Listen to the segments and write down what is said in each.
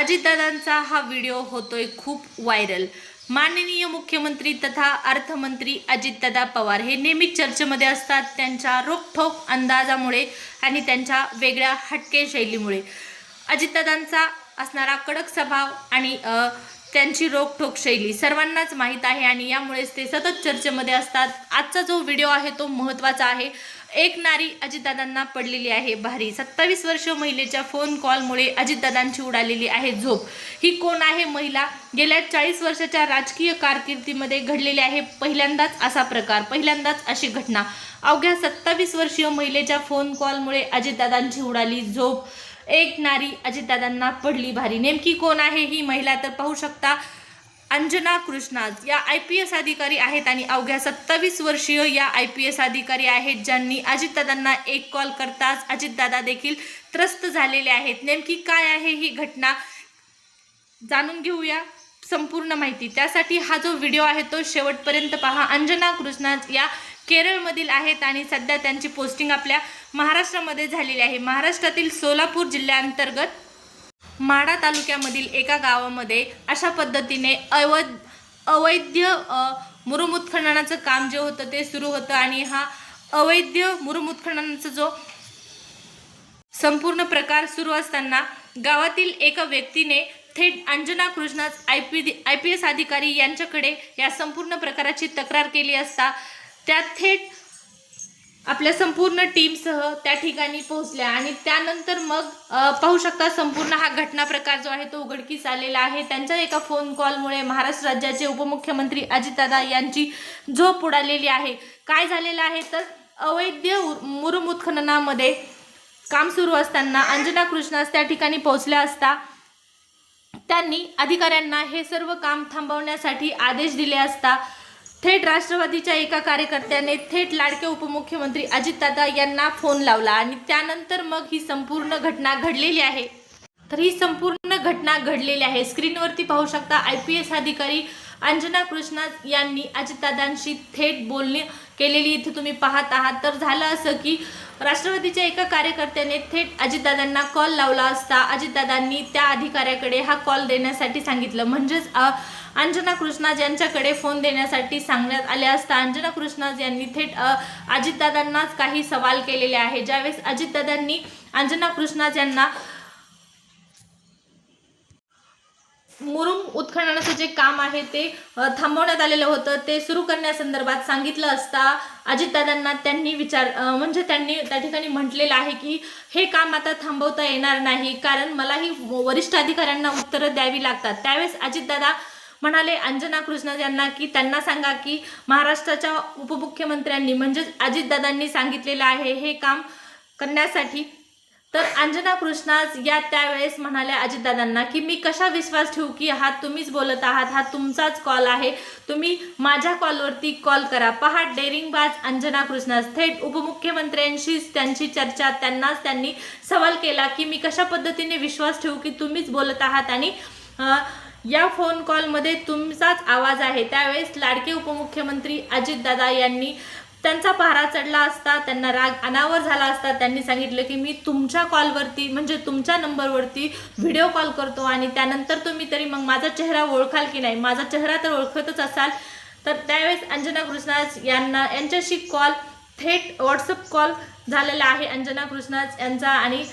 अजितदादांचा हा व्हिडिओ होतोय खूप व्हायरल. माननीय मुख्यमंत्री तथा अर्थमंत्री अजितदादा पवार हे नेहमीच चर्चेमध्ये असतात त्यांच्या रोखठोक अंदाजामुळे आणि त्यांच्या वेगळ्या हटके शैलीमुळे. अजितदादांचा असणारा कडक स्वभाव आणि त्यांची रोखोक शैली सर्वांनाच माहीत आहे आणि यामुळेच ते सतत चर्चेमध्ये असतात. आजचा जो व्हिडिओ आहे तो महत्त्वाचा आहे. एक नारी अजितदादांना पडलेली आहे भारी. सत्तावीस वर्ष महिलेच्या फोन कॉलमुळे अजितदादांची उडालेली आहे झोप. ही कोण आहे महिला? गेल्या चाळीस वर्षाच्या राजकीय कारकिर्दीमध्ये घडलेली आहे पहिल्यांदाच असा प्रकार पहिल्यांदाच अशी घटना. अवघ्या सत्तावीस वर्षीय महिलेच्या फोन कॉलमुळे अजितदादांची उडाली झोप. एक नारी अजितदादांना पडली भारी. नेमकी कोण आहे ही महिला तर पाहू शकता अंजना कृष्णाज. या आय पी एस अधिकारी आहेत आणि अवघ्या सत्तावीस वर्षीय या आय पी एस अधिकारी आहेत ज्यांनी अजितदादांना एक कॉल करताच अजितदादा देखील त्रस्त झालेले आहेत. नेमकी काय आहे ही घटना जाणून घेऊया संपूर्ण माहिती. त्यासाठी हा जो व्हिडिओ आहे तो शेवटपर्यंत पहा. अंजना कृष्णाज या केरळमधील आहेत आणि सध्या त्यांची पोस्टिंग आपल्या महाराष्ट्रामध्ये झालेली आहे. महाराष्ट्रातील सोलापूर जिल्ह्याअंतर्गत माडा तालुक्यामधील एका गावामध्ये अशा पद्धतीने अवैध अवैध मुरुमुत्खननाचं काम जे होतं ते सुरू होतं आणि हा अवैध मुरुमुत्खननाचा जो संपूर्ण प्रकार सुरू असताना गावातील एका व्यक्तीने थेट Anjana कृष्णाच I P I P S अधिकारी यांच्याकडे या संपूर्ण प्रकाराची तक्रार केली असता त्या थेट आपल्या संपूर्ण टीमसह त्या ठिकाणी पोहोचल्या. आणि त्यानंतर मग पाहू शकता संपूर्ण हा घटना प्रकार जो आहे तो उघडकीस आलेला आहे. त्यांच्या एका फोन कॉलमुळे महाराष्ट्र राज्याचे उपमुख्यमंत्री अजितदादा यांची झोप उडालेली आहे. काय झालेलं आहे? तर अवैध उ- मुरुम उत्खननामध्ये काम सुरू असताना अंजना कृष्णास त्या ठिकाणी पोहोचल्या असता त्यांनी अधिकाऱ्यांना हे सर्व काम थांबवण्यासाठी आदेश दिले असता थेट राष्ट्रवादीच्या एका कार्यकर्त्याने थेट लाडके उपमुख्यमंत्री अजितदादा यांना फोन लावला आणि त्यानंतर मग ही संपूर्ण घटना घडलेली आहे. तर ही संपूर्ण घटना घडलेली आहे. स्क्रीनवरती पाहू शकता आय पी एस अधिकारी अंजना कृष्णा यांनी अजितदादांशी थेट बोलणी केलेली इथे तुम्ही पाहत आहात. तर झालं असं की राष्ट्रवादीच्या एका कार्यकर्त्याने थेट अजितदादांना कॉल लावला असता अजितदादांनी त्या अधिकाऱ्याकडे हा कॉल देण्यासाठी सांगितलं. म्हणजेच अंजना कृष्णाज यांच्याकडे फोन देण्यासाठी सांगण्यात आले असता अंजना कृष्णाज यांनी थेट अजितदादांनाच काही सवाल केलेले आहे ज्यावेळेस अजितदादांनी अंजना कृष्णाज यांना मुरुम उत्खननाचं जे काम आहे ते थांबवण्यात आलेलं होतं ते सुरू करण्यासंदर्भात सांगितलं असता अजितदादांना त्यांनी विचार म्हणजे त्यांनी त्या ठिकाणी म्हटलेलं आहे की हे काम आता थांबवता येणार नाही कारण मलाही वरिष्ठ अधिकाऱ्यांना उत्तरं द्यावी लागतात. त्यावेळेस अजितदादा म्हणाले अंजना कृष्ण यांना की त्यांना सांगा की महाराष्ट्राच्या उपमुख्यमंत्र्यांनी म्हणजेच अजितदादांनी सांगितलेलं आहे हे काम करण्यासाठी. तर अंजना कृष्णाज या त्यावेळेस म्हणाल्या अजितदादांना की मी कशा विश्वास ठेवू की हा तुम्हीच बोलत आहात हा तुमचाच कॉल आहे तुम्ही माझ्या कॉलवरती कॉल करा. पहा डेरिंगबाज अंजना कृष्णाज थेट उपमुख्यमंत्र्यांशीच त्यांची चर्चा त्यांनाच त्यांनी सवाल केला की मी कशा पद्धतीने विश्वास ठेवू की तुम्हीच बोलत आहात आणि या फोन कॉलमध्ये तुमचाच आवाज आहे. त्यावेळेस लाडके उपमुख्यमंत्री अजितदादा यांनी त्यांचा पहारा चढला असता त्यांना राग अनावर झाला असता त्यांनी सांगितलं की मी तुमच्या कॉलवरती म्हणजे तुमच्या नंबरवरती व्हिडिओ कॉल करतो आणि त्यानंतर तुम्ही तरी मग माझा चेहरा ओळखाल की नाही. माझा चेहरा तर ओळखतच असाल. तर त्यावेळेस अंजना कृष्णाज यांना यांच्याशी कॉल थेट व्हॉट्सअप कॉल झालेला आहे अंजना कृष्णाज यांचा आणि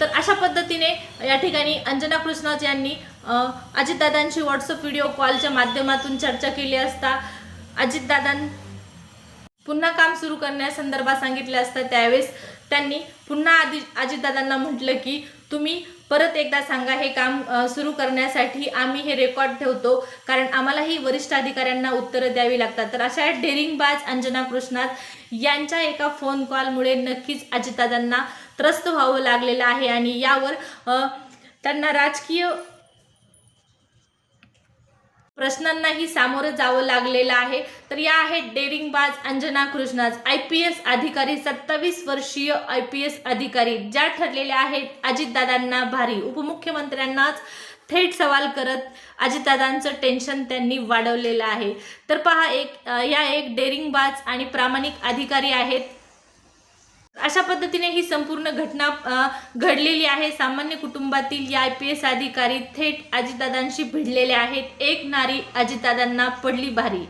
तर अशा पद्धतीने या ठिकाणी अंजना कृष्णाज यांनी अजितदादांशी व्हॉट्सअप व्हिडिओ कॉलच्या माध्यमातून चर्चा केली असता अजितदादां पुन्हा काम सुरू करण्यासंदर्भात सांगितले असता. त्यावेळेस त्यांनी पुन्हा आधी अजितदादांना म्हटलं की तुम्ही परत एकदा सांगा हे काम सुरू करण्यासाठी आम्ही हे रेकॉर्ड ठेवतो. कारण आम्हालाही वरिष्ठ अधिकाऱ्यांना उत्तरं द्यावी लागतात. तर अशा डेरिंगबाज अंजना कृष्णात यांच्या एका फोन कॉलमुळे नक्कीच अजितदादांना त्रस्त व्हावं लागलेलं आहे. आणि यावर त्यांना राजकीय प्रश्नांनाही सामोरं जावं लागलेलं आहे. तर या आहेत डेरिंगबाज अंजना कृष्णाज आय पी एस अधिकारी सत्तावीस वर्षीय आय पी एस अधिकारी. ज्या ठरलेल्या आहेत अजितदादांना भारी. उपमुख्यमंत्र्यांनाच थेट सवाल करत अजितदादांचं टेन्शन त्यांनी वाढवलेलं आहे. तर पहा एक या एक डेरिंगबाज आणि प्रामाणिक अधिकारी आहेत. अशा पद्धतीने ही संपूर्ण घटना घडलेली आहे. सामान्य कुटुंबातील या आय पी एस अधिकारी थेट अजितदादांशी भिडलेले आहेत. एक नारी अजितदादांना पडली भारी.